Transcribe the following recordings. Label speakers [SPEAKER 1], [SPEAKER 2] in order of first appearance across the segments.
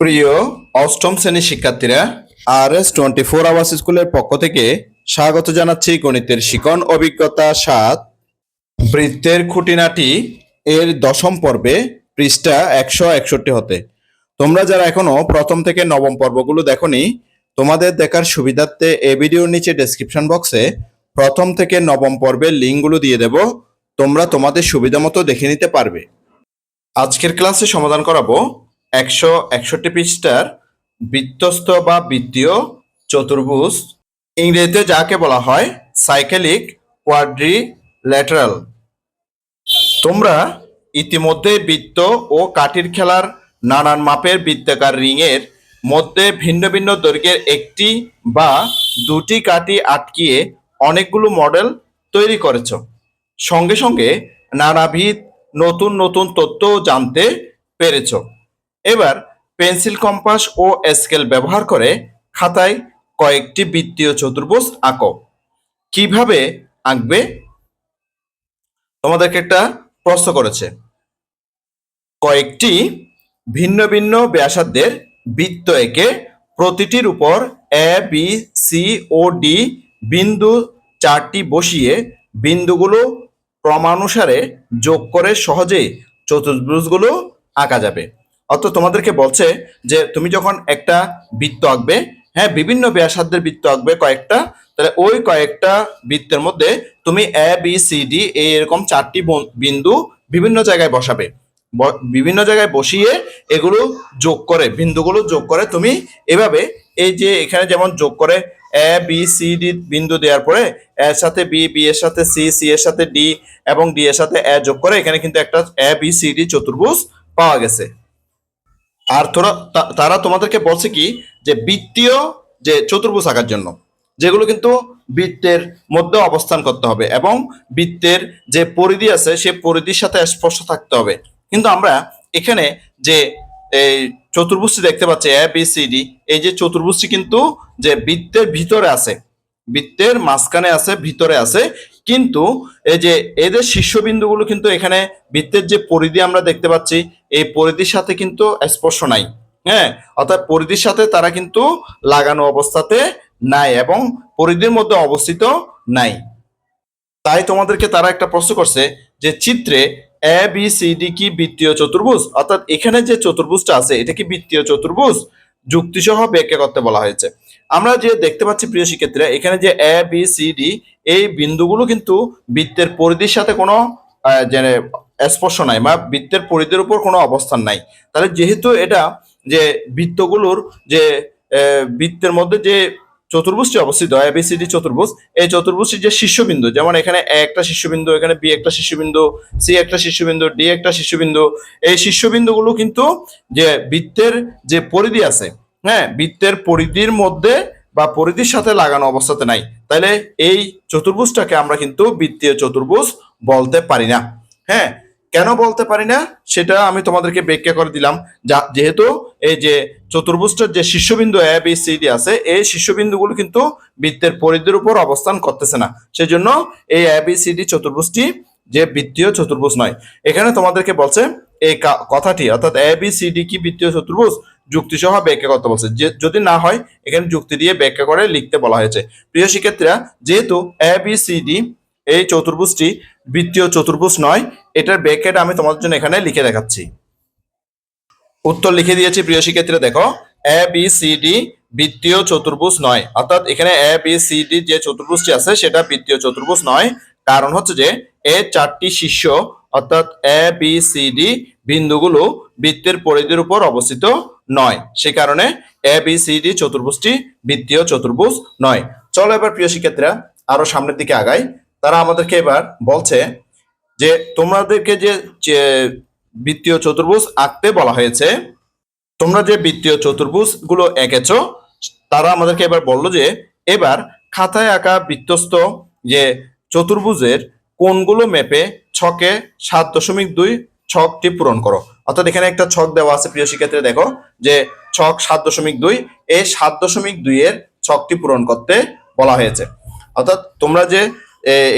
[SPEAKER 1] প্রিয় অষ্টম শ্রেণির শিক্ষার্থীরা R S twenty four hours স্কুলের পক্ষ থেকে স্বাগত জানাচ্ছি গণিতের শিকন অভিজ্ঞতা সাত। বৃত্তের খুঁটিনাটি এর দশম পর্বে পৃষ্ঠা একশো একষট্টি হতে। তোমরা যারা এখনও প্রথম থেকে নবম পর্বগুলো দেখোনি, তোমাদের দেখার সুবিধার্থে এই ভিডিওর নিচে ডেসক্রিপশন বক্সে প্রথম থেকে নবম পর্বের লিঙ্কগুলো দিয়ে দেব। তোমরা তোমাদের সুবিধা মতো দেখে নিতে পারবে। আজকের ক্লাসে সমাধান করাবো একশো একষট্টি পৃষ্ঠার বৃত্তস্থ বা বৃত্তীয় চতুর্ভুজ। ইংরেজিতে যাকে বলা হয় সাইকেলিক কোয়াড্রি ল্যাটারাল তোমরা ইতিমধ্যে বৃত্ত ও কাঠির খেলার নানান মাপের বৃত্তাকার রিংয়ের মধ্যে ভিন্ন ভিন্ন দৈর্ঘ্যের একটি বা দুটি কাঠি আটকিয়ে অনেকগুলো মডেল তৈরি করেছ। সঙ্গে সঙ্গে নানাবিধ নতুন নতুন তথ্য জানতে পেরেছ। এবার পেন্সিল কম্পাস ও স্কেল ব্যবহার করে খাতায় কয়েকটি বৃত্তীয় চতুর্ভুজ আঁকো। কীভাবে আঁকবে? তোমাদেরকে একটা প্রশ্ন করেছে। কয়েকটি ভিন্ন ভিন্ন ব্যাসার্ধের বৃত্ত এঁকে প্রতিটির উপর এ বি সি ও ডি বিন্দু চারটি বসিয়ে বিন্দুগুলো ক্রমানুসারে যোগ করে সহজেই চতুর্ভুজগুলো আঁকা যাবে। অর্থাৎ তোমাদেরকে বলছে যে তুমি যখন একটা বৃত্ত আঁকবে হ্যাঁ বিভিন্ন ব্যাসার্ধের বৃত্ত আঁকবে কয়েকটা, তাহলে ওই কয়েকটা বৃত্তের মধ্যে তুমি এ বি সি ডি এরকম চারটি বন- বিন্দু বিভিন্ন জায়গায় বসাবে। বিভিন্ন জায়গায় বসিয়ে এগুলো যোগ করে, বিন্দুগুলো যোগ করে তুমি এভাবে এই যে এখানে যেমন যোগ করে এ বি সি ডি বিন্দু দেওয়ার পরে এর সাথে বি বি এর সাথে সি সি এর সাথে ডি এবং ডি এর সাথে এ যোগ করে এখানে কিন্তু একটা এ বি সি ডি চতুর্ভুজ পাওয়া গেছে। আর তোরা তারা তোমাদেরকে বলছে কি, যে বৃত্তীয় যে চতুর্ভুজ আঁকার জন্য, যেগুলো কিন্তু বৃত্তের মধ্যে অবস্থান করতে হবে এবং বৃত্তের যে পরিধি আছে, সে পরিধির সাথে স্পর্শ থাকতে হবে। কিন্তু আমরা এখানে যে এই চতুর্ভুজটি দেখতে পাচ্ছি এ বি সি ডি এই যে চতুর্ভুজটি কিন্তু যে বৃত্তের ভিতরে আছে, বৃত্তের মাঝখানে আছে, ভিতরে আছে, কিন্তু এই যে এদের শীর্ষবিন্দুগুলো কিন্তু এখানে বৃত্তের যে পরিধি আমরা দেখতে পাচ্ছি এই পরিধির সাথে কিন্তু স্পর্শ নাই হ্যাঁ? অর্থাৎ পরিধির সাথে তারা কিন্তু লাগানো অবস্থাতে নাই এবং পরিধির মধ্যে অবস্থিত নাই। তাই তোমাদেরকে তারা একটা প্রশ্ন করছে যে চিত্রে এ বি সি ডি কি বৃত্তীয় চতুর্ভুজ? অর্থাৎ এখানে যে চতুর্ভুজটা আছে, এটা কি বৃত্তীয় চতুর্ভুজ? যুক্তিসহ ব্যাখ্যা করতে বলা হয়েছে। আমরা যে দেখতে পাচ্ছি প্রিয় শিক্ষার্থীরা, এখানে যে এ বি সি ডি এই বিন্দুগুলো কিন্তু বৃত্তের পরিধির সাথে কোনো স্পর্শ নাই বা বৃত্তের পরিধির উপর কোনো অবস্থান নাই। তাহলে যেহেতু এটা যে বৃত্তগুলোর যে বৃত্তের মধ্যে যে চতুর্ভুজটি অবস্থিত এবিসিডি চতুর্ভুজ, এই চতুর্ভুজটির যে শীর্ষবিন্দু, যেমন এখানে এ একটা শীর্ষবিন্দু, এখানে বি একটা শীর্ষবিন্দু সি একটা শীর্ষবিন্দু ডি একটা শীর্ষবিন্দু, এই শীর্ষবিন্দুগুলো কিন্তু যে বৃত্তের যে পরিধি আছে হ্যাঁ বৃত্তের পরিধির মধ্যে বা পরিধির সাথে লাগানো অবস্থাতে নাই। তাহলে এই চতুর্ভুজটাকে আমরা কিন্তু বৃত্তীয় চতুর্ভুজ বলতে পারি না হ্যাঁ। কেন বলতে পারি না? সেটা আমি তোমাদেরকে ব্যাখ্যা করে দিলাম। যা, যেহেতু এই যে চতুর্ভুজটার যে শীর্ষবিন্দু এ বি সি ডি আছে, এই শীর্ষবিন্দুগুলো কিন্তু বৃত্তের পরিধির উপর অবস্থান করতেছে না। সেজন্য এই এ বি সি ডি চতুর্ভুজটি যে বৃত্তীয় চতুর্ভুজ নয়। এখানে তোমাদেরকে বলছে, এই কথাটি, অর্থাৎ এ বি সি ডি কি বৃত্তীয় চতুর্ভুজ? যুক্তি সহ ব্যাখ্যা করতে বলছে। যে, যদি না হয়, এখানে যুক্তি দিয়ে ব্যাখ্যা করে লিখতে বলা হয়েছে। প্রিয় শিক্ষার্থীরা, যেহেতু এ বি সি ডি এই চতুর্ভুজটি বৃত্তীয় চতুর্ভুজ নয়, এটার ব্যাখ্যাটা আমি তোমাদের জন্য এখানে লিখে দেখাচ্ছি। উত্তর লিখে দিয়েছি, প্রিয় শিক্ষার্থীরা, দেখো এ বি সি ডি বৃত্তীয় চতুর্ভুজ নয়। অর্থাৎ এখানে এ বি সি ডি যে চতুর্ভুজটি আছে, সেটা বৃত্তীয় চতুর্ভুজ নয়। কারণ হচ্ছে যে এ চারটি শীর্ষ, অর্থাৎ এ বি সি ডি বিন্দুগুলো বৃত্তের পরিধির উপর অবস্থিত নয়। সে কারণে এ বি সি ডি চতুর্ভুজটি বৃত্তীয় চতুর্ভুজ নয়। চলো এবার, প্রিয় শিক্ষার্থীরা, আরও সামনের দিকে আগাই। তারা আমাদেরকে এবার বলছে যে, তোমাদেরকে যে বৃত্তীয় চতুর্ভুজ আঁকতে বলা হয়েছে, তোমরা যে বৃত্তীয় চতুর্ভুজগুলো এঁকেছ, তারা আমাদেরকে এবার বলল যে, এবার খাতায় আঁকা বৃত্তস্থ যে চতুর্ভুজের কোনগুলো মেপে ছকে সাত দশমিক দুই ছকটি পূরণ করো। অর্থাৎ এখানে একটা ছক দেওয়া আছে, প্রিয় শিক্ষার্থীরা, দেখো, যে ছক সাত দশমিক দুই, এই সাত দশমিক দুই এর ছকটি পূরণ করতে বলা হয়েছে। অর্থাৎ তোমরা যে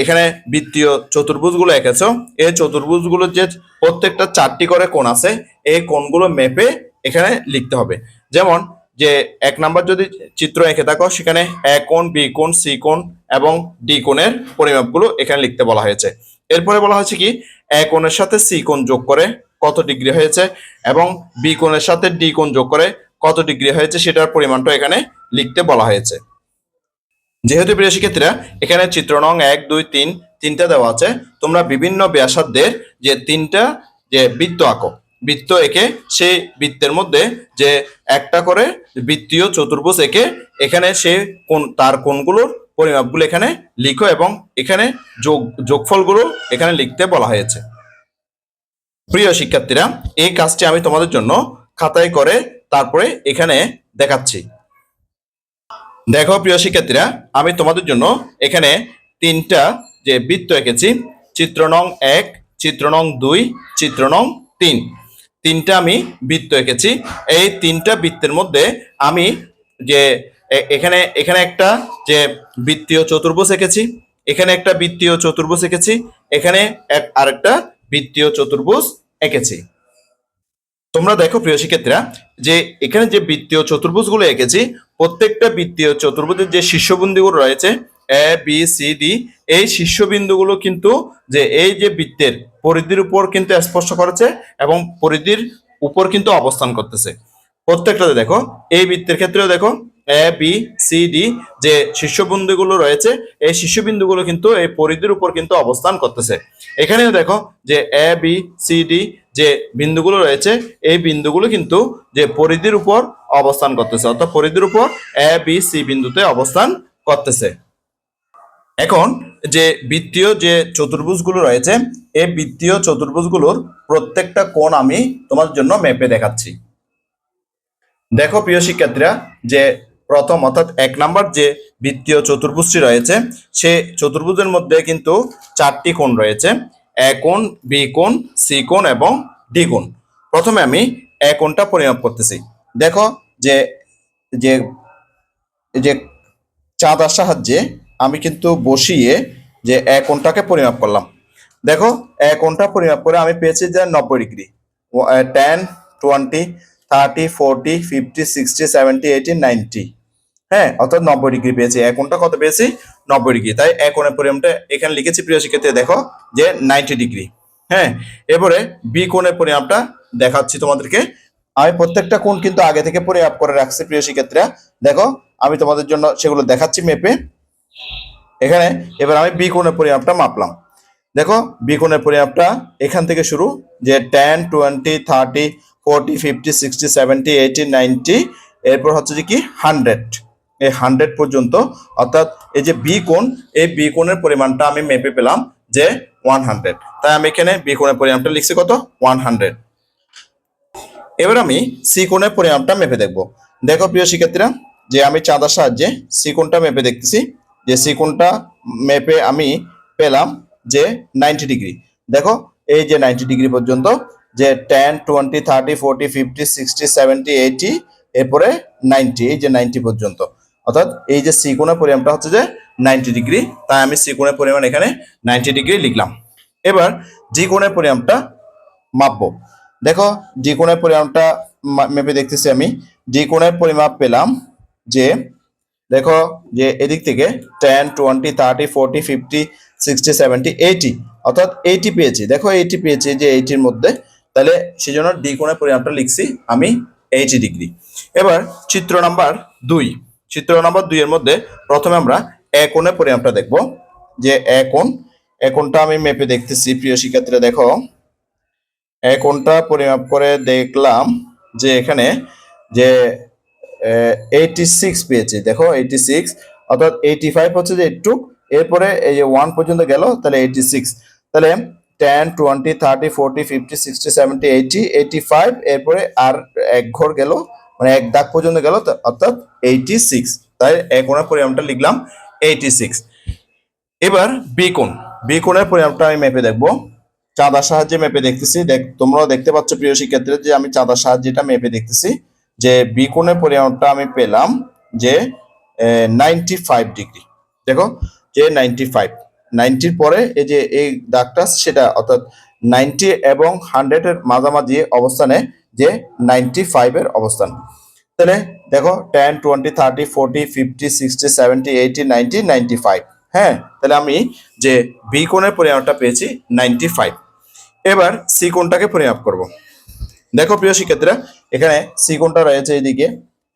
[SPEAKER 1] এখানে বৃত্তীয় চতুর্ভুজগুলো এঁকেছো। এই চতুর্ভুজগুলোর যে প্রত্যেকটা চারটি করে কোণ আছে, এই কোণগুলো মেপে এখানে লিখতে হবে। যেমন যে এক নাম্বার যদি চিত্র এঁকে থাকো, সেখানে এ কোণ, বি কোণ, সি কোণ এবং ডি কোণের পরিমাপগুলো এখানে লিখতে বলা হয়েছে। এরপরে বলা হয়েছে কি, এ কোণের সাথে সি কোণ যোগ করে কত ডিগ্রি হয়েছে এবং বি কোণের সাথে ডি কোণ যোগ করে কত ডিগ্রি হয়েছে, সেটার পরিমাণটা এখানে লিখতে বলা হয়েছে। যেহেতু প্রিয় শিক্ষার্থীরা, এখানে চিত্র নং এক, দুই, তিন, তিনটা দেওয়া আছে। তোমরা বিভিন্ন ব্যাসার্ধের যে তিনটা যে বৃত্ত আঁকো, বৃত্ত এঁকে সেই বৃত্তের মধ্যে যে একটা করে বৃত্তীয় চতুর্ভুজ এঁকে এখানে সে কোন, তার কোণগুলোর পরিমাপগুলো এখানে লিখো এবং এখানে যোগ, যোগফলগুলো এখানে লিখতে বলা হয়েছে। প্রিয় শিক্ষার্থীরা, এই কাজটি আমি তোমাদের জন্য খাতায় করে তারপরে এখানে দেখাচ্ছি। দেখো প্রিয় শিক্ষার্থীরা, আমি তোমাদের জন্য এখানে তিনটা যে বৃত্ত এঁকেছি চিত্র নং এক চিত্র নং দুই চিত্র নং তিন। তিনটা আমি বৃত্ত এঁকেছি। এই তিনটা বৃত্তের মধ্যে আমি যে এখানে এখানে একটা যে বৃত্তীয় চতুর্ভুজ এঁকেছি, এখানে একটা বৃত্তীয় চতুর্ভুজ এঁকেছি, এখানে এক, আরেকটা বৃত্তীয় চতুর্ভুজ এঁকেছি। তোমরা দেখো প্রিয় শিক্ষার্থীরা, যে এখানে যে বৃত্তীয় চতুর্ভুজগুলো এঁকেছি প্রত্যেকটা বৃত্তীয় চতুর্ভুজের যে শীর্ষবিন্দুগুলো রয়েছে এ বি সি ডি এই শীর্ষবিন্দুগুলো কিন্তু যে এই যে বৃত্তের পরিধির উপর কিন্তু স্পর্শ করেছে এবং পরিধির উপর কিন্তু অবস্থান করতেছে। প্রত্যেকটাতে দেখো, এই বৃত্তের ক্ষেত্রেও দেখো এ বি সি ডি যে শীর্ষবিন্দুগুলো রয়েছে, এই শীর্ষবিন্দুগুলো কিন্তু এই পরিধির উপর কিন্তু অবস্থান করতেছে। এখানেও দেখো যে এ বি সি ডি যে বিন্দুগুলো রয়েছে, এই বিন্দুগুলো কিন্তু যে পরিধির উপর অবস্থান করতেছে, অর্থাৎ পরিধির উপর এ বি সি বিন্দুতে অবস্থান করতেছে। এখন যে বৃত্তীয় যে চতুর্ভুজগুলো রয়েছে, এই বৃত্তীয় চতুর্ভুজগুলোর প্রত্যেকটা কোণ আমি তোমার জন্য মেপে দেখাচ্ছি। দেখো প্রিয় শিক্ষার্থীরা যে প্রথম অর্থাৎ এক নাম্বার যে বৃত্তীয় চতুর্ভুজটি রয়েছে, সে চতুর্ভুজের মধ্যে কিন্তু চারটি কোণ রয়েছে, এ কোণ, বি কোণ, সি কোণ এবং ডি কোণ। প্রথমে আমি এ কোণটা পরিমাপ করতেছি। দেখো যে যে যে চাঁদার সাহায্যে আমি কিন্তু বসিয়ে যে এ কোণটাকে পরিমাপ করলাম। দেখো এ কোণটা পরিমাপ করে আমি পেয়েছি যে নব্বই degree. Ten, twenty, thirty, forty, fifty, sixty, seventy, eighty, ninety. হ্যাঁ অর্থাৎ নব্বই ডিগ্রি পেয়েছি। এ কোণটা কত পেয়েছি? নব্বই ডিগ্রি। তাই এ কোণের পরিমাণটা এখানে লিখেছি প্রিয় শিক্ষার্থী, দেখো যে নাইনটি ডিগ্রি। হ্যাঁ এবারে বি কোণের পরিমাপটা দেখাচ্ছি তোমাদেরকে। আমি প্রত্যেকটা কোণ কিন্তু আগে থেকে পরিমাপ করে রাখছি প্রিয় শিক্ষার্থীরা। দেখো, আমি তোমাদের জন্য সেগুলো দেখাচ্ছি মেপে এখানে এবার আমি বি কোণের পরিমাপটা মাপলাম। দেখো বি কোণের পরিমাপটা এখান থেকে শুরু, যে ten twenty thirty forty fifty sixty seventy eighty ninety এরপর হচ্ছে যে কি হান্ড্রেড হান্ড্রেড পর্যন্ত, অর্থাৎ এই যে বি কোণ, এই বি কোণের পরিমাণটা আমি মেপে পেলাম যে ওয়ান হান্ড্রেড তাই আমি এখানে বি কোণের পরিমাণটা লিখছি কত? ওয়ান হান্ড্রেড এবার আমি সি কোণের পরিমাপটা মেপে দেখব। দেখো প্রিয় শিক্ষার্থীরা, যে আমি চাঁদার সাহায্যে সি কোণটা মেপে দেখতেছি, যে সি কোণটা মেপে আমি পেলাম যে নাইনটি ডিগ্রি দেখো, এই যে নাইনটি ডিগ্রি পর্যন্ত, যে ten twenty thirty forty fifty sixty seventy eighty এরপরে নাইনটি এই যে নাইনটি পর্যন্ত। অর্থাৎ এই যে সি কোণের পরিমাণটা হচ্ছে যে নাইনটি ডিগ্রি তাই আমি সিকোণের পরিমাণ এখানে নাইনটি ডিগ্রি লিখলাম। এবার জি কোণের পরিমাণটা মাপবো। দেখো ডি কোণের পরিমাপটা মা- মেপে দেখতেছি আমি। ডি কোণের পরিমাপ পেলাম যে, দেখো যে এদিক থেকে ten twenty thirty forty fifty sixty seventy eighty অর্থাৎ এইটি পেয়েছি। দেখো এইটি পেয়েছি যে এইটির মধ্যে। তাহলে সেই জন্য ডি কোণের লিখছি আমি এইটি ডিগ্রি এবার চিত্র নাম্বার দুই। চিত্র নাম্বার দুইয়ের মধ্যে প্রথমে আমরা এ কোণের পরিমাপটা দেখব। যে এ কোণ, এ কোণটা আমি মেপে দেখতেছি, প্রিয় শিক্ষার্থীরা দেখো। এ কোণটা পরিমাপ করে দেখলাম যে এখানে যে এইটি সিক্স পেয়েছি। দেখো এইটি সিক্স অর্থাৎ এইটি ফাইভ হচ্ছে যে একটু, এরপরে এই যে ওয়ান পর্যন্ত গেল, তাহলে এইটি সিক্স তাহলে ten twenty thirty forty fifty sixty seventy eighty eighty five এরপরে আর এক ঘর গেল মানে এক দাগ পর্যন্ত গেল অর্থাৎ এইটি সিক্স তাই এ কোণের পরিমাণটা লিখলাম এইটি সিক্স এবার বি কোণ। বি কোণের পরিমাপটা আমি মেপে দেখব। চাঁদার সাহায্যে মেপে দেখতেছি। দেখ, তোমরাও দেখতে পাচ্ছ প্রিয় শিক্ষার্থীরা যে আমি চাঁদার সাহায্যে এটা মেপে দেখতেছি। যে বি কোণের পরিমাণটা আমি পেলাম যে নাইনটি ফাইভ ডিগ্রি দেখো, যে নাইনটি ফাইভ নাইনটির পরে এই যে এই দাগটা, সেটা অর্থাৎ নাইনটি এবং হান্ড্রেডের মাঝামাঝি অবস্থানে যে নাইনটি ফাইভের অবস্থান। তাহলে দেখো ten twenty thirty forty fifty sixty seventy eighty ninety ninety five হ্যাঁ তাহলে আমি যে বি কোণের পরিমাপটা পেয়েছি নাইনটি ফাইভ এবার সি কোণটাকে পরিমাপ করব। দেখো প্রিয় শিক্ষার্থীরা, এখানে সি কোণটা রয়েছে এইদিকে।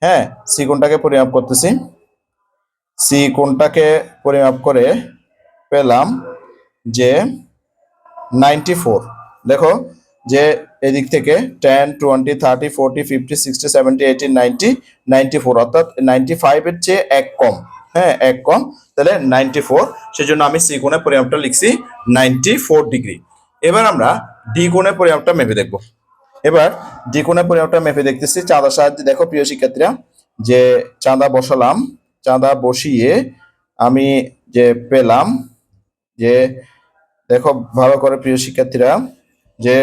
[SPEAKER 1] হ্যাঁ সি কোণটাকে পরিমাপ করতেছি। সি কোণটাকে পরিমাপ করে পেলাম যে নাইনটি ফোর দেখো যে এদিক থেকে ten twenty thirty forty fifty sixty seventy eighty ninety ninety four অর্থাৎ নাইনটি ফাইভের চেয়ে এক কম। হ্যাঁ এক কম, তাহলে নাইনটি ফোর সেজন্য আমি সি কোণের পরিমাপটা লিখছি নাইনটি ফোর ডিগ্রি এবার আমরা ডি কোণের পরিমাপটা মেপে দেখব। এবার ডি কোণের পরিমাপটা মেপে দেখতেছি চাঁদার সাহায্যে দেখো প্রিয় শিক্ষার্থীরা, যে চাঁদা বসালাম, চাঁদা বসিয়ে আমি যে পেলাম, যে দেখো ভালো করে প্রিয় শিক্ষার্থীরা, যে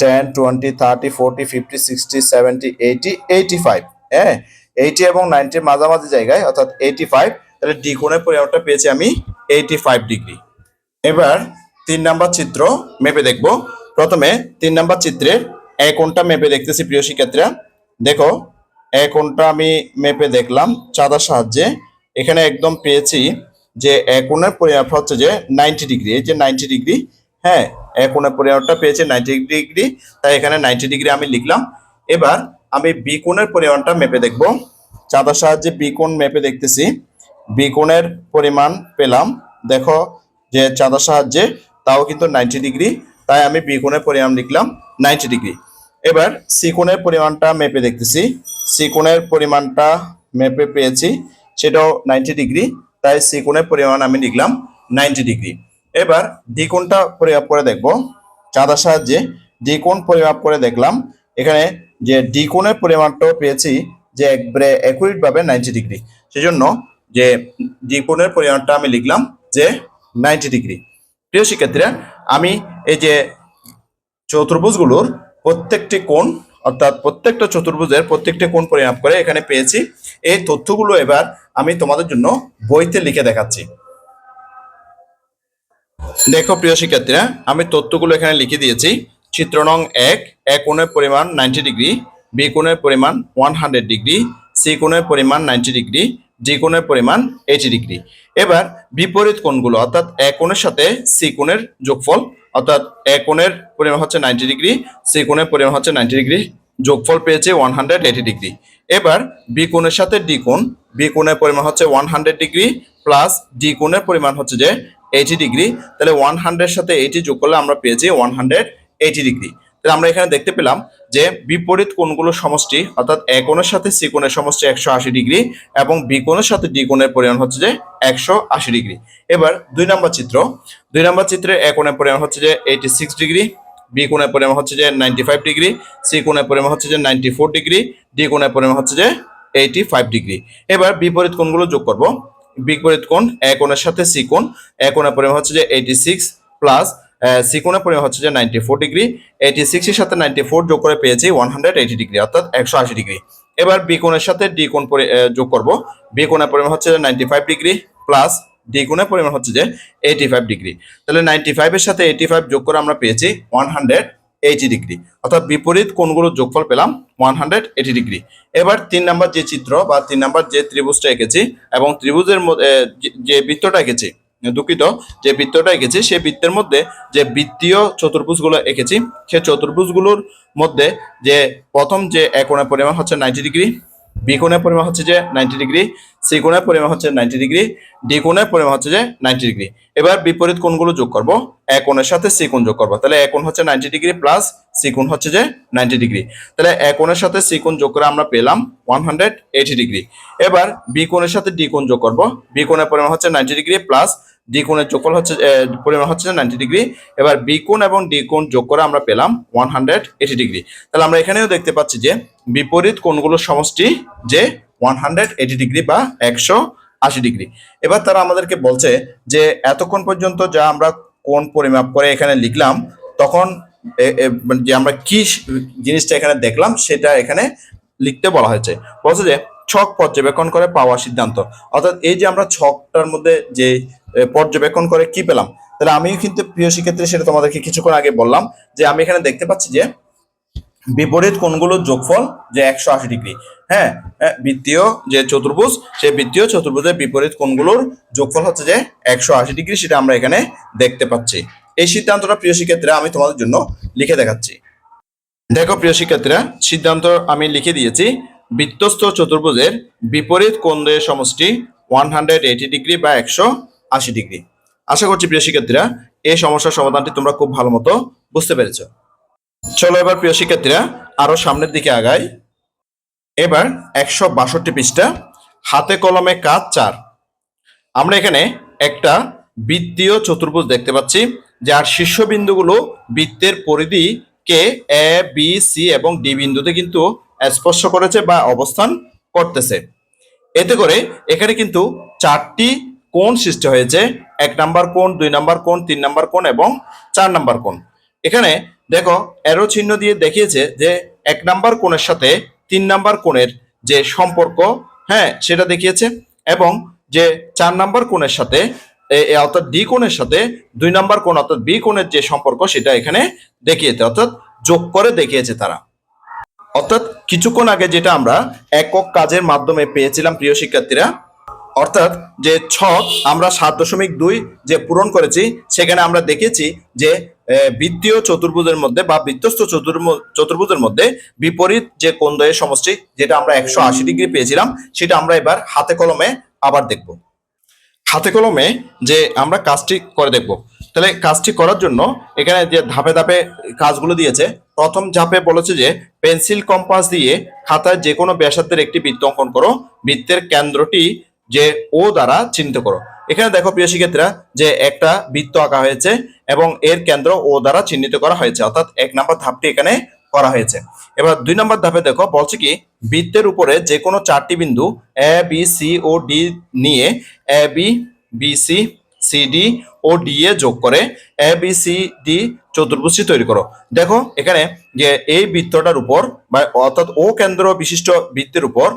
[SPEAKER 1] ten twenty thirty forty fifty sixty seventy eighty eighty five হ্যাঁ এইটি এবং নাইনটির মাঝামাঝি জায়গায়, অর্থাৎ এইটি ফাইভ তাহলে ডি কোণের পরিমাপটা পেয়েছি আমি এইটি ফাইভ ডিগ্রি এবার তিন নাম্বার চিত্র মেপে দেখব। প্রথমে তিন নাম্বার চিত্রের এক কোণটা মেপে দেখতেছি প্রিয় শিক্ষার্থীরা। দেখো এক কোণটা আমি মেপে দেখলাম চাঁদার সাহায্যে। এখানে একদম পেয়েছি যে এক কোণের পরিমাপ হচ্ছে যে নাইনটি ডিগ্রি এই যে নাইনটি ডিগ্রি হ্যাঁ কোণের পরিমাপটা পেয়েছে নাইনটি ডিগ্রি তাই এখানে নাইনটি ডিগ্রি আমি লিখলাম। এবার আমি বি কোণের পরিমাণটা মেপে দেখব। চাঁদার সাহায্যে বি কোণ মেপে দেখতেছি। বি কোণের পরিমাণ পেলাম। দেখো যে চাঁদার সাহায্যে তাও কিন্তু নাইনটি ডিগ্রি তাই আমি বি কোণের পরিমাণ লিখলাম নাইনটি ডিগ্রি এবার সি কোণের পরিমাণটা মেপে দেখতেছি। সি কোণের পরিমাণটা মেপে পেয়েছি, সেটাও নাইনটি ডিগ্রি তাই সি কোণের পরিমাণ আমি লিখলাম নাইনটি ডিগ্রি এবার ডি কোণটা পরিমাপ করে দেখব। চাঁদার সাহায্যে ডি কোণ পরিমাপ করে দেখলাম। এখানে যে ডি কোণের পরিমাণটাও পেয়েছি যে একবারে অ্যাকুরেট ভাবে নাইনটি ডিগ্রি সেজন্য যে ডি কোণের পরিমাণটা আমি লিখলাম যে নাইনটি ডিগ্রি প্রিয় শিক্ষার্থীরা, আমি এই যে চতুর্ভুজগুলোর প্রত্যেকটি কোণ, অর্থাৎ প্রত্যেকটা চতুর্ভুজের প্রত্যেকটি কোণ পরিমাপ করে এখানে পেয়েছি। এই তথ্যগুলো এবার আমি তোমাদের জন্য বইতে লিখে দেখাচ্ছি। দেখো প্রিয় শিক্ষার্থীরা, আমি তথ্যগুলো এখানে লিখে দিয়েছি। চিত্র নং এক এক কোণের পরিমাণ নাইনটি ডিগ্রি বি কোণের পরিমাণ ওয়ান হান্ড্রেড ডিগ্রি সি কোণের পরিমাণ নাইনটি ডিগ্রি ডি কোণের পরিমাণ এইটি ডিগ্রি এবার বিপরীত কোণগুলো, অর্থাৎ এক কোণের সাথে সি কোণের যোগফল, অর্থাৎ এক কোণের পরিমাণ হচ্ছে নাইনটি ডিগ্রি সি কোণের পরিমাণ হচ্ছে নাইনটি ডিগ্রি যোগফল পেয়েছে ওয়ান হান্ড্রেড এইটি ডিগ্রি এবার বি কোণের সাথে ডি কোণ, বি কোণের পরিমাণ হচ্ছে one hundred degree plus D কোণের পরিমাণ হচ্ছে যে এইটি ডিগ্রি তাহলে ওয়ান হান্ড্রেড সাথে এইটি যোগ করলে আমরা পেয়েছি ওয়ান হান্ড্রেড এইটি ডিগ্রি তাহলে আমরা এখানে দেখতে পেলাম যে বিপরীত কোণগুলোর সমষ্টি, অর্থাৎ এ কোণের সাথে সি সমষ্টি একশো আশি ডিগ্রি এবং বি কোণের সাথে ডি কোণের পরিমাণ হচ্ছে যে একশো আশি ডিগ্রি এবার দুই নম্বর চিত্র। দুই নম্বর চিত্রে এ পরিমাণ হচ্ছে যে এইটি সিক্স ডিগ্রি বি কোণের পরিমাণ হচ্ছে যে নাইনটি ফাইভ ডিগ্রি সি কোণের পরিমাণ হচ্ছে যে নাইনটি ফোর ডিগ্রি ডি কোণের পরিমাণ হচ্ছে যে এইটি ফাইভ ডিগ্রি এবার বিপরীত কোণগুলো যোগ করব। বিপরীত কোণ, এ কোণের সাথে সি কোণ, এ কোণের পরিমাণ হচ্ছে যে এইটি সিক্স প্লাস সি কোণের পরিমাণ হচ্ছে যে নাইনটি ফোর ডিগ্রি এইটি সিক্সের সাথে নাইনটি ফোর যোগ করে পেয়েছি ওয়ান হান্ড্রেড এইটি ডিগ্রি অর্থাৎ একশো আশি ডিগ্রি এবার বি কোণের সাথে ডি কোণ যোগ করব। বি কোণের পরিমাণ হচ্ছে যে ninety five degree plus D কোণের পরিমাণ হচ্ছে যে এইটি ফাইভ ডিগ্রি তাহলে নাইনটি ফাইভের সাথে এইটি ফাইভ যোগ করে আমরা পেয়েছি ওয়ান হান্ড্রেড এইটি ডিগ্রি অর্থাৎ বিপরীত কোণগুলোর যোগফল পেলাম ওয়ান হান্ড্রেড এইটি ডিগ্রি এবার তিন নাম্বার যে চিত্র বা তিন নাম্বার যে ত্রিভুজটা এঁকেছি এবং ত্রিভুজের যে- বৃত্তটা এঁকেছি, দুঃখিত, যে বৃত্তটা এঁকেছি, সেই বৃত্তের মধ্যে যে বৃত্তীয় চতুর্ভুজগুলো এঁকেছি, সেই চতুর্ভুজগুলোর মধ্যে যে প্রথম যে এক পরিমাণ হচ্ছে নাইনটি ডিগ্রি বি কোণের পরিমাণ হচ্ছে যে নাইনটি ডিগ্রি সি কোণের পরিমাণ হচ্ছে নাইনটি ডিগ্রি ডি কোণের পরিমাণ হচ্ছে যে নাইনটি ডিগ্রি এবার বিপরীত কোণগুলো যোগ করব। এক কোণের সাথে সি কোণ যোগ করব। তাহলে এক কোণ হচ্ছে নাইনটি ডিগ্রি প্লাস সি কোণ হচ্ছে যে নাইনটি ডিগ্রি তাহলে এক কোণের সাথে সি কোণ যোগ করে আমরা পেলাম ওয়ান হান্ড্রেড এইটি ডিগ্রি এবার বি কোণের সাথে ডি কোণ যোগ করব। বি কোণের পরিমাণ হচ্ছে নাইনটি ডিগ্রি প্লাস ডি কোণের যোগফল হচ্ছে পরিমাণ হচ্ছে নাইনটি ডিগ্রি এবার বি কোণ এবং ডি কোণ যোগ করে আমরা পেলাম ওয়ান হান্ড্রেড এইটি ডিগ্রি তাহলে আমরা এখানেও দেখতে পাচ্ছি যে বিপরীত কোণগুলোর সমষ্টি যে ওয়ান হান্ড্রেড এইটি ডিগ্রি বা একশো আশি ডিগ্রি এবার তারা আমাদেরকে বলছে যে এতক্ষণ পর্যন্ত যা আমরা কোণ পরিমাপ করে এখানে লিখলাম, তখন মানে যে আমরা কি জিনিসটা এখানে দেখলাম, সেটা এখানে লিখতে বলা হয়েছে। বলছে যে ছক পর্যবেক্ষণ করে পাওয়া সিদ্ধান্ত। অর্থাৎ এই যে আমরা ছকটার মধ্যে যে পর্যবেক্ষণ করে কি পেলাম? তাহলে আমিও কিন্তু প্রিয় শিক্ষার্থী, সেটা তোমাদেরকে কিছুক্ষণ আগে বললাম যে আমি এখানে দেখতে পাচ্ছি যে বিপরীত কোণগুলোর যোগফল যে একশো আশি ডিগ্রি। হ্যাঁ বৃত্তীয় যে চতুর্ভুজ, সেই বৃত্তীয় চতুর্ভুজের বিপরীত কোণগুলোর যোগফল হচ্ছে যে একশো আশি ডিগ্রি, সেটা আমরা এখানে দেখতে পাচ্ছি। এই সিদ্ধান্তটা প্রিয় শিক্ষার্থীরা আমি তোমাদের জন্য লিখে দেখাচ্ছি। দেখো প্রিয় শিক্ষার্থীরা, সিদ্ধান্ত আমি লিখে দিয়েছি, বৃত্তস্থ চতুর্ভুজের বিপরীত কোণের সমষ্টি ওয়ান হান্ড্রেড এইটি ডিগ্রি বা একশো আশি ডিগ্রি। আশা করছি প্রিয় শিক্ষার্থীরা, এই সমস্যার সমাধানটি তোমরা খুব ভালো মতো বুঝতে পেরেছ। চলো এবার প্রিয় শিক্ষার্থীরা, আরও সামনের দিকে আগাই। এবার একশো বাষট্টি পৃষ্ঠা, হাতে কলমে কাজ চার। আমরা এখানে একটা বৃত্তীয় চতুর্ভুজ দেখতে পাচ্ছি, যার শীর্ষবিন্দুগুলো বৃত্তের পরিধি কে, এ, বি, সি এবং ডি বিন্দুতে কিন্তু স্পর্শ করেছে বা অবস্থান করতেছে। এতে করে এখানে কিন্তু চারটি কোণ সৃষ্টি হয়েছে এক নাম্বার কোন দুই নাম্বার কোন তিন নাম্বার কোণ এবং চার নাম্বার কোন এখানে দেখো অ্যারো চিহ্ন দিয়ে দেখিয়েছে যে এক নাম্বার কোণের সাথে তিন নাম্বার কোণের যে সম্পর্ক হ্যাঁ সেটা দেখিয়েছে এবং যে চার নাম্বার কোণের সাথে অর্থাৎ ডি কোণের সাথে দুই নাম্বার কোণ অর্থাৎ বি কোণের যে সম্পর্ক, সেটা এখানে দেখিয়েছে, অর্থাৎ যোগ করে দেখিয়েছে তারা। অর্থাৎ কিছুক্ষণ আগে যেটা আমরা একক কাজের মাধ্যমে পেয়েছিলাম, প্রিয় শিক্ষার্থীরা অর্থাৎ যে ছক আমরা সাত দশমিক দুই যে পূরণ করেছি, সেখানে আমরা দেখেছি যে বৃত্তীয় চতুর্ভুজের মধ্যে বা বৃত্তস্থ চতুর্ভুজ চতুর্ভুজের মধ্যে বিপরীত যে কোণদ্বয়ের সমষ্টি, যেটা আমরা একশো আশি ডিগ্রি পেয়েছিলাম, সেটা আমরা এবার হাতে কলমে আবার দেখব। হাতে কলমে যে আমরা কাজটি করে দেখব। তাহলে কাজটি করার জন্য এখানে যে ধাপে ধাপে কাজগুলো দিয়েছে, প্রথম ধাপে বলেছে যে, পেন্সিল কম্পাস দিয়ে খাতায় যে কোনো ব্যাসার্ধের একটি বৃত্ত অঙ্কন করো। বৃত্তের কেন্দ্রটি যে ও দ্বারা চিহ্নিত করো। এখানে দেখো প্রিয় শিক্ষার্থীরা, যে একটা বৃত্ত আঁকা হয়েছে এবং এর কেন্দ্র ও দ্বারা চিহ্নিত করা হয়েছে, অর্থাৎ এক নাম্বার ধাপটি এখানে করা হয়েছে। এবার দুই নম্বর ধাপে দেখো, বলছে কি, বৃত্তের উপরে যে কোনো চারটি বিন্দু এ বি সি ও ডি নিয়ে A B B C C D O D A যোগ করে এ বি সি ডি চতুর্ভুজটি তৈরি করো। দেখো, এখানে যে এই বৃত্তটার উপর বা অর্থাৎ ও কেন্দ্র বিশিষ্ট বৃত্তের উপর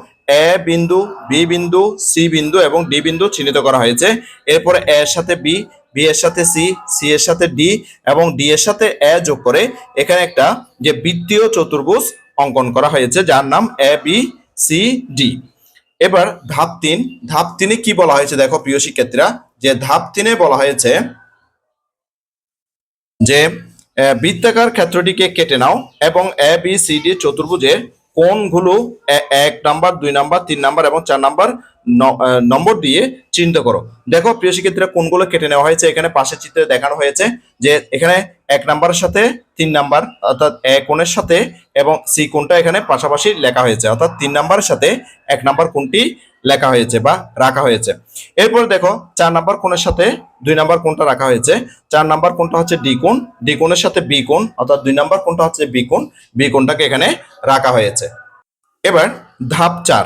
[SPEAKER 1] এ বিন্দু, বি বিন্দু, সি বিন্দু এবং ডি বিন্দু চিহ্নিত করা হয়েছে। এরপরে এর সাথে বি বি এর সাথে সি সি এর সাথে ডি এবং ডি এর সাথে এ যোগ করে এখানে একটা যে বৃত্তীয় চতুর্ভুজ অঙ্কন করা হয়েছে, যার নাম এ, বি, সি, ডি। এবার ধাপ তিন, ধাপ তিনে কি বলা হয়েছে দেখো প্রিয় শিক্ষার্থীরা? যে ধাপ তিনে বলা হয়েছে যে বৃত্তাকার ক্ষেত্রটিকে কেটে নাও এবং এ বি সি ডি চতুর্ভুজের কোণগুলো এ- এক নাম্বার, দুই নাম্বার, তিন নাম্বার এবং চার নাম্বার নম্বর দিয়ে চিহ্নিত করো। দেখো, প্রিয় শিক্ষার্থীরা কোনগুলো কেটে নেওয়া হয়েছে। এখানে পাশের চিত্রে দেখানো হয়েছে যে এখানে এক নাম্বারের সাথে তিন নাম্বার, অর্থাৎ এ কোণের সাথে এবং সি কোণটা এখানে পাশাপাশি লেখা হয়েছে। অর্থাৎ তিন নাম্বারের সাথে এক নাম্বার কোণটি লেখা হয়েছে বা রাখা হয়েছে। এরপর দেখো, চার নাম্বার কোণের সাথে দুই নাম্বার কোণটা রাখা হয়েছে। চার নাম্বার কোণটা হচ্ছে ডি কোণ। ডি কোণের সাথে বি কোণ, অর্থাৎ দুই নাম্বার কোণটা হচ্ছে বি কোণ। বি কোণটাকে এখানে রাখা হয়েছে। এবার ধাপ চার।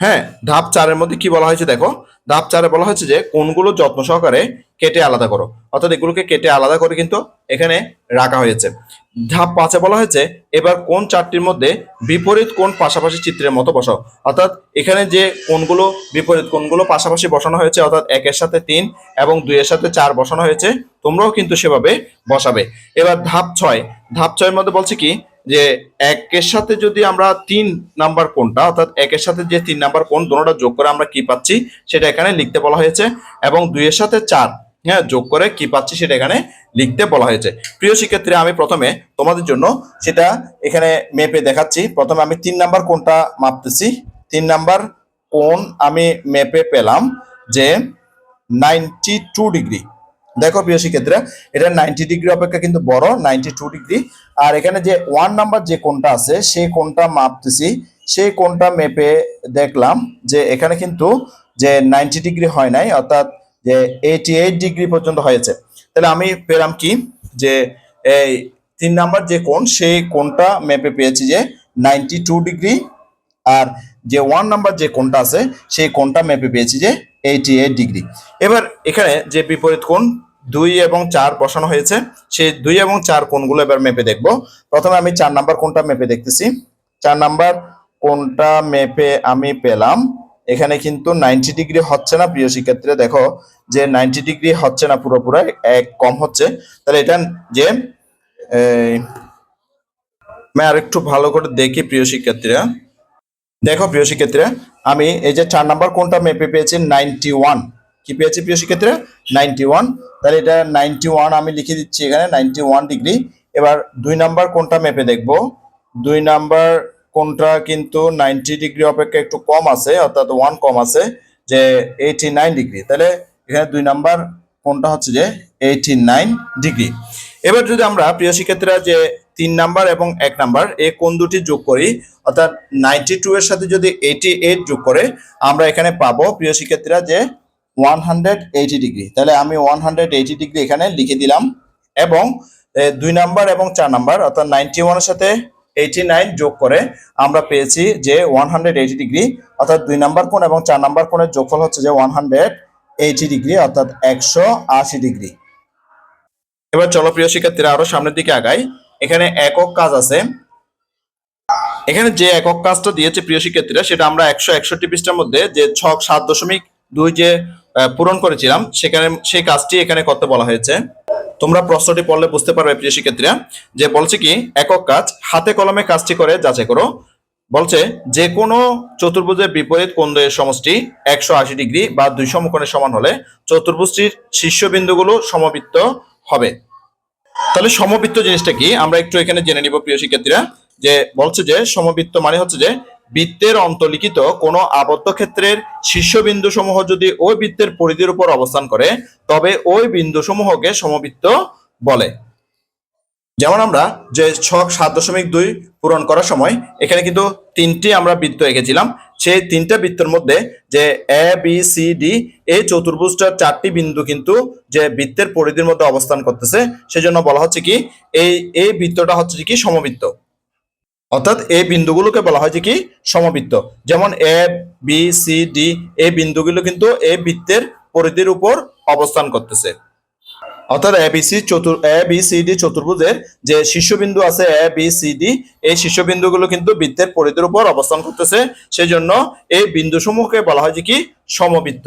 [SPEAKER 1] হ্যাঁ ধাপ চারের মধ্যে কি বলা হয়েছে দেখো? ধাপ চারে বলা হয়েছে যে কোনগুলো যত্ন সহকারে কেটে আলাদা করো। অর্থাৎ এগুলোকে কেটে আলাদা করে কিন্তু এখানে রাখা হয়েছে। ধাপ পাঁচে বলা হয়েছে, এবার কোন চারটির মধ্যে বিপরীত কোন পাশাপাশি চিত্রের মতো বসাও। অর্থাৎ এখানে যে কোনগুলো বিপরীত কোনগুলো পাশাপাশি বসানো হয়েছে, অর্থাৎ একের সাথে তিন এবং দুইয়ের সাথে চার বসানো হয়েছে, তোমরাও কিন্তু সেভাবে বসাবে। এবার ধাপ ছয়। ধাপ ছয়ের মধ্যে বলছে কি? যে একের সাথে যদি আমরা তিন নাম্বার কোনটা অর্থাৎ একের সাথে যে তিন নাম্বার কোন দুটোটা যোগ করে আমরা কি পাচ্ছি, সেটা এখানে লিখতে বলা হয়েছে এবং দুইয়ের সাথে চার হ্যাঁ যোগ করে কি পাচ্ছি সেটা এখানে লিখতে বলা হয়েছে। প্রিয় শিক্ষার্থীরা, আমি প্রথমে তোমাদের জন্য সেটা এখানে মেপে দেখাচ্ছি। প্রথমে আমি তিন নাম্বার কোনটা মাপতেছি? তিন নাম্বার কোন আমি মেপে পেলাম যে নাইনটি টু ডিগ্রি দেখো প্রিয় শিক্ষার্থীরা, এটা নাইনটি ডিগ্রি অপেক্ষা কিন্তু বড় নাইনটি টু ডিগ্রি আর এখানে যে ওয়ান নাম্বার যে কোনটা আছে সেই কোনটা মাপতেছি? সেই কোনটা মেপে দেখলাম যে এখানে কিন্তু যে নাইনটি ডিগ্রি হয় নাই, অর্থাৎ যে এইটি এইট ডিগ্রি পর্যন্ত হয়েছে। তাহলে আমি পেলাম কি? যে এই তিন নাম্বার যে কোণ, সেই কোণটা মেপে পেয়েছি যে নাইনটি টু ডিগ্রি আর যে ওয়ান নাম্বার যে কোণটা আছে, সেই কোণটা মেপে পেয়েছি যে এইটি এইট ডিগ্রি এবার এখানে যে বিপরীত কোণ, দুই এবং চার বসানো হয়েছে, সেই দুই এবং চার কোণগুলো এবার মেপে দেখব। প্রথমে আমি চার নাম্বার কোণটা মেপে দেখতেছি। চার নাম্বার কোণটা মেপে আমি পেলাম। এখানে কিন্তু নাইনটি ডিগ্রি হচ্ছে না, প্রিয় শিক্ষার্থীরা, দেখো যে নাইনটি ডিগ্রি হচ্ছে না পুরোপুরি, এক কম হচ্ছে। তাহলে এটা যে আমি আরেকটু ভালো করে দেখি প্রিয় শিক্ষার্থীরা। দেখো প্রিয় শিক্ষার্থীরা, আমি এই যে চার নাম্বার কোনটা মেপে পেয়েছি? নাইনটি ওয়ান কি পেয়েছি প্রিয় শিক্ষার্থীরা? নাইনটি ওয়ান তাহলে এটা নাইনটি ওয়ান আমি লিখে দিচ্ছি এখানে নাইনটি ওয়ান ডিগ্রি এবার দুই নাম্বার কোনটা মেপে দেখব? দুই নাম্বার কোনটা কিন্তু নাইনটি ডিগ্রি অপেক্ষা একটু কম আছে, অর্থাৎ ওয়ান কম আছে, যে এইটি নাইন ডিগ্রি তাহলে এখানে দুই নাম্বার কোনটা হচ্ছে যে এইটি নাইন ডিগ্রি এবার যদি আমরা প্রিয় শিক্ষার্থীরা যে তিন নাম্বার এবং এক নাম্বার এই কোন দুটি যোগ করি, অর্থাৎ নাইনটি টু এর সাথে যদি এইটি এইট যোগ করে, আমরা এখানে পাবো প্রিয় শিক্ষার্থীরা যে ওয়ান হান্ড্রেড এইটি ডিগ্রি তাহলে আমি ওয়ান হান্ড্রেড এইটি ডিগ্রি এখানে লিখে দিলাম এবং দুই নাম্বার এবং চার নাম্বার, অর্থাৎ নাইনটি ওয়ানের সাথে এইটি নাইন যোগ করে আমরা পেয়েছি যে ওয়ান হান্ড্রেড এইটি ডিগ্রি অর্থাৎ দুই নাম্বার কোণ এবং চার নাম্বার কোণের যোগফল হচ্ছে যে ওয়ান হান্ড্রেড এইটি ডিগ্রি অর্থাৎ একশো আশি ডিগ্রি এবার চলো প্রিয় শিক্ষার্থীরা, আরও সামনের দিকে আগাই। এখানে একক কাজ আছে। এখানে যে একক কাজটা দিয়েছে প্রিয় শিক্ষার্থীরা, সেটা আমরা একশো একষট্টি পৃষ্ঠার মধ্যে যে ছক সাত দশমিক দুই যে পূরণ করেছিলাম, সেখানে সেই কাজটি এখানে করতে বলা হয়েছে। তোমরা প্রশ্নটি পড়লে বুঝতে পারবে প্রিয় শিক্ষার্থীরা, যে বলছে কি, একক কাজ, হাতে কলমে কাজটি করে যাচাই করো। বলছে যে কোনো চতুর্ভুজের বিপরীত কোণের সমষ্টি একশো আশি ডিগ্রি বা দুই সমকোণের সমান হলে চতুর্ভুজটির শীর্ষবিন্দুগুলো সমবৃত্ত হবে। তাহলে সমবৃত্ত জিনিসটা কি? আমরা একটু এখানে জেনে নিব, প্রিয় শিক্ষার্থীরা, যে বলছে যে সমবৃত্ত মানে হচ্ছে যে বৃত্তের অন্তর্লিখিত কোনো আবদ্ধ ক্ষেত্রের শীর্ষবিন্দু সমূহ যদি ওই বৃত্তের পরিধির উপর অবস্থান করে, তবে ওই বিন্দু সমূহকে সমবৃত্ত বলে। যেমন আমরা যে ছক সাত দশমিক দুই পূরণ করার সময় এখানে কিন্তু তিনটি আমরা বৃত্ত এঁকেছিলাম। সেই তিনটা বৃত্তের মধ্যে যে এ বি সি ডি এই চতুর্ভুজটার চারটি বিন্দু কিন্তু যে বৃত্তের পরিধির মধ্যে অবস্থান করতেছে, সেজন্য বলা হচ্ছে কি, এই এই বৃত্তটা হচ্ছে কি সমবৃত্ত। অর্থাৎ এই বিন্দুগুলোকে বলা হয় যে কি সমবৃত্ত। যেমন এ বি সি ডি এই বিন্দুগুলো কিন্তু এই বৃত্তের পরিধির উপর অবস্থান করতেছে। অর্থাৎ এ বি সি চতুর এ বি সি ডি চতুর্ভুজের যে শীর্ষবিন্দু আছে এ বি সি ডি এই শীর্ষবিন্দুগুলো কিন্তু বৃত্তের পরিধির উপর অবস্থান করতেছে। সেই জন্য এই বিন্দুসমূহকে বলা হয় যে কি? সমবৃত্ত।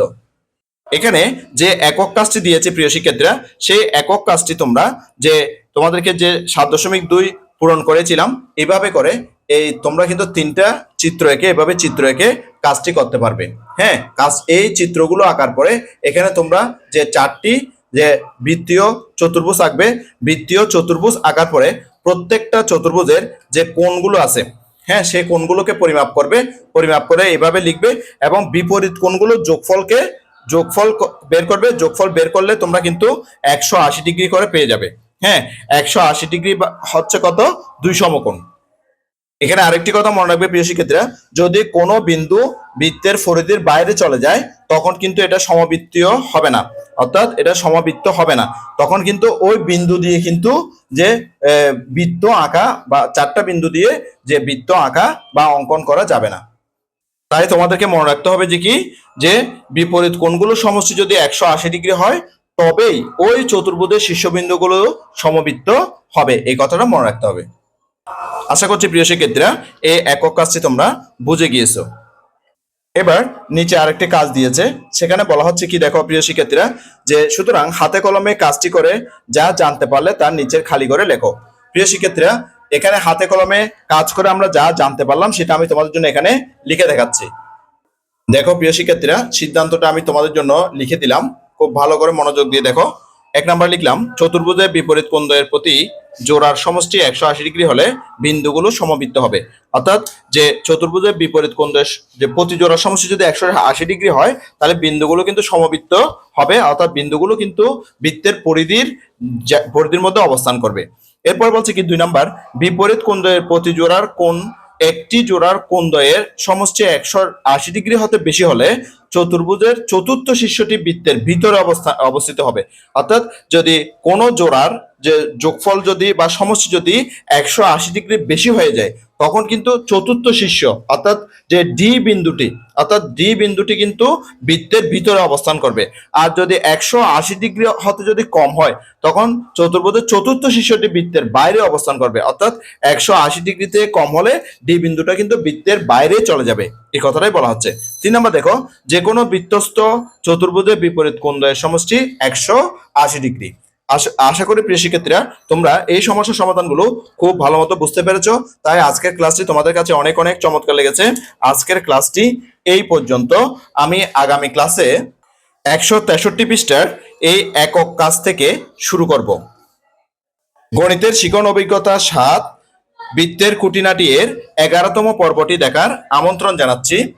[SPEAKER 1] এখানে যে একক কাজটি দিয়েছে প্রিয় শিক্ষার্থীরা, সেই একক কাজটি তোমরা যে তোমাদেরকে যে সাত দশমিক দুই পূরণ করেছিলাম, এভাবে করে এই তোমরা কিন্তু তিনটা চিত্র এঁকে, এভাবে চিত্র এঁকে কাজটি করতে পারবে। হ্যাঁ কাজ এই চিত্রগুলো আঁকার পরে এখানে তোমরা যে চারটি যে বৃত্তীয় চতুর্ভুজ আঁকবে বৃত্তীয় চতুর্ভুজ আঁকার পরে প্রত্যেকটা চতুর্ভুজের যে কোণগুলো আছে হ্যাঁ সেই কোণগুলোকে পরিমাপ করবে, পরিমাপ করে এভাবে লিখবে এবং বিপরীত কোণগুলো যোগফলকে, যোগফল বের করবে, যোগফল বের করলে তোমরা কিন্তু একশো আশি ডিগ্রি করে পেয়ে যাবে হ্যাঁ একশো আশি ডিগ্রি হচ্ছে কত? দুই সমকোণ। এখানে আরেকটি কথা মনে রাখবে প্রিয় শিক্ষার্থীরা, যদি কোনো বিন্দু বৃত্তের পরিধির বাইরে চলে যায়, তখন কিন্তু এটা সমবৃত্তীয় হবে না। অর্থাৎ এটা সমবৃত্ত হবে না। তখন কিন্তু ওই বিন্দু দিয়ে কিন্তু যে বৃত্ত আঁকা বা চারটা বিন্দু দিয়ে যে বৃত্ত আঁকা বা অঙ্কন করা যাবে না। তাই তোমাদেরকে মনে রাখতে হবে যে কি? যে বিপরীত কোণগুলো সমষ্টি যদি একশো আশি ডিগ্রি হয়, তবেই ওই চতুর্ভুজের শীর্ষবিন্দুগুলো সমবৃত্ত হবে। এই কথাটা মনে রাখতে হবে। আশা করছি প্রিয় শিক্ষার্থীরা এই একক কাজটি তোমরা বুঝে গিয়েছো। এবার নিচে আরেকটি কাজ দিয়েছে। সেখানে বলা হচ্ছে কি, দেখো প্রিয় শিক্ষার্থীরা, যে সুতরাং হাতে কলমে কাজটি করে যা জানতে পারলে তার নিচের খালি করে লেখো। প্রিয় শিক্ষার্থীরা, এখানে হাতে কলমে কাজ করে আমরা যা জানতে পারলাম সেটা আমি তোমাদের জন্য এখানে লিখে দেখাচ্ছি। দেখো প্রিয় শিক্ষার্থীরা, সিদ্ধান্তটা আমি তোমাদের জন্য লিখে দিলাম। খুব ভালো করে মনোযোগ দিয়ে দেখো। এক নাম্বার লিখলাম চতুর্ভুজের বিপরীত কোণদ্বয়ের প্রতি জোড়ার সমষ্টি একশো আশি ডিগ্রি হলে বিন্দুগুলো সমবৃত্ত হবে? অর্থাৎ যে চতুর্ভুজের বিপরীত কোণদ্বয়ের যে প্রতি জোড়ার সমষ্টি যদি একশো আশি ডিগ্রি হয়, তাহলে বিন্দুগুলো কিন্তু সমবৃত্ত হবে, অর্থাৎ বিন্দুগুলো কিন্তু বৃত্তের পরিধির পরিধির মধ্যে অবস্থান করবে। এরপর বলছে কি, দুই নাম্বার, বিপরীত কোণদ্বয়ের প্রতি জোড়ার কোন, একটি জোড়ার কোণদ্বয়ের সমষ্টি একশো আশি ডিগ্রি হতে বেশি হলে চতুর্ভুজের চতুর্থ শীর্ষটি বৃত্তের ভিতরে অবস্থা অবস্থিত হবে। অর্থাৎ যদি কোনো জোড়ার যে যোগফল যদি বা সমষ্টি যদি একশো আশি ডিগ্রি বেশি হয়ে যায়, তখন কিন্তু চতুর্থ শীর্ষ, অর্থাৎ যে ডি বিন্দুটি, অর্থাৎ ডি বিন্দুটি কিন্তু বৃত্তের ভিতরে অবস্থান করবে। আর যদি একশো আশি ডিগ্রি হতে যদি কম হয়, তখন চতুর্ভুজের চতুর্থ শীর্ষটি বৃত্তের বাইরে অবস্থান করবে। অর্থাৎ একশো আশি ডিগ্রিতে কম হলে ডি বিন্দুটা কিন্তু বৃত্তের বাইরে চলে যাবে। এই কথাটাই বলা হচ্ছে। তিন নম্বর দেখো যে কোনো বৃত্তস্থ চতুর্ভুজের বিপরীত কোণ দ্বয়ের সমষ্টি একশো আশি ডিগ্রি। আশা- আশা করি প্রিয় শিক্ষার্থীরা, তোমরা এই সমস্যার সমাধানগুলো খুব ভালো মতো বুঝতে পেরেছ। তাই আজকের ক্লাসটি তোমাদের কাছে অনেক অনেক চমৎকার লেগেছে। আজকের ক্লাসটি এই পর্যন্ত। আমি আগামী ক্লাসে একশো তেষট্টি পৃষ্ঠার এই একক কাজ থেকে শুরু করব। গণিতের শিকন অভিজ্ঞতা সাত, বৃত্তের খুঁটিনাটি এর এগারোতম পর্বটি দেখার আমন্ত্রণ জানাচ্ছি।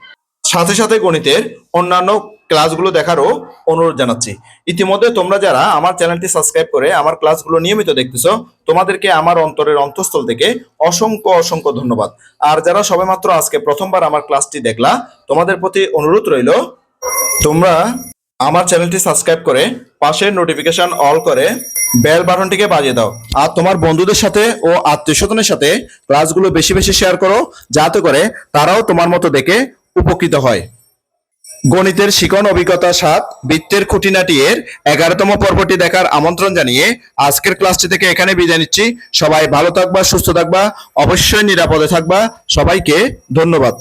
[SPEAKER 1] সাথে সাথে গণিতের অন্যান্য ক্লাসগুলো দেখারও অনুরোধ জানাচ্ছি। ইতিমধ্যে তোমরা যারা আমার চ্যানেলটি সাবস্ক্রাইব করে আমার ক্লাসগুলো নিয়মিত দেখতেছো, তোমাদেরকে আমার অন্তরের অন্তঃস্থল থেকে অসংখ্য অসংখ্য ধন্যবাদ। আর যারা সবেমাত্র আজকে প্রথমবার আমার ক্লাসটি দেখলা, তোমাদের প্রতি অনুরোধ রইল, তোমরা আমার চ্যানেলটি সাবস্ক্রাইব করে পাশের নোটিফিকেশন অল করে বেল বাটনটিকে বাজিয়ে দাও। আর তোমার বন্ধুদের সাথে ও আত্মীয় স্বজনের সাথে ক্লাসগুলো বেশি বেশি শেয়ার করো, যাতে করে তারাও তোমার মতো দেখে উপকৃত হয়। গণিতের শিকন অভিজ্ঞতা সাত, বৃত্তের খুঁটিনাটি এর এগারোতম পর্বটি দেখার আমন্ত্রণ জানিয়ে আজকের ক্লাসটি থেকে এখানে বিদায় নিচ্ছি। সবাই ভালো থাকবা, সুস্থ থাকবা, অবশ্যই নিরাপদে থাকবা। সবাইকে ধন্যবাদ।